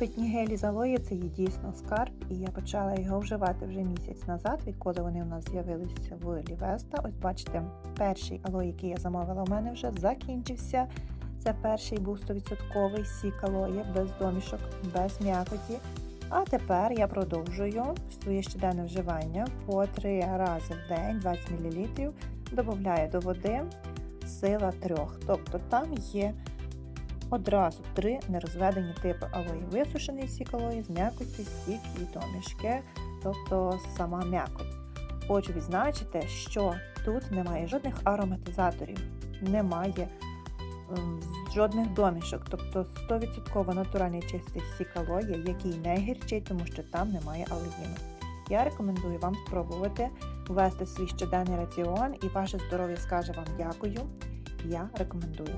Питні гелі з алої це є дійсно скарб, і я почала його вживати вже місяць назад, відколи вони у нас з'явилися в Лівеста. Ось бачите, перший алой, який я замовила, у мене вже закінчився. Це перший був 100% сік алої, без домішок, без м'якоті. А тепер я продовжую своє щоденне вживання по 3 рази в день, 20 мл, додаю до води сила трьох. Тобто там є одразу три нерозведені типи алої. Висушений сік алої з м'якоті, сік і домішки, тобто сама м'якоть. Хочу відзначити, що тут немає жодних ароматизаторів, немає ем, жодних домішок, тобто 100% натуральний чистий сік алої, який не гірчить, тому що там немає алоїну. Я рекомендую вам спробувати ввести свій щоденний раціон і ваше здоров'я скаже вам дякую. Я рекомендую.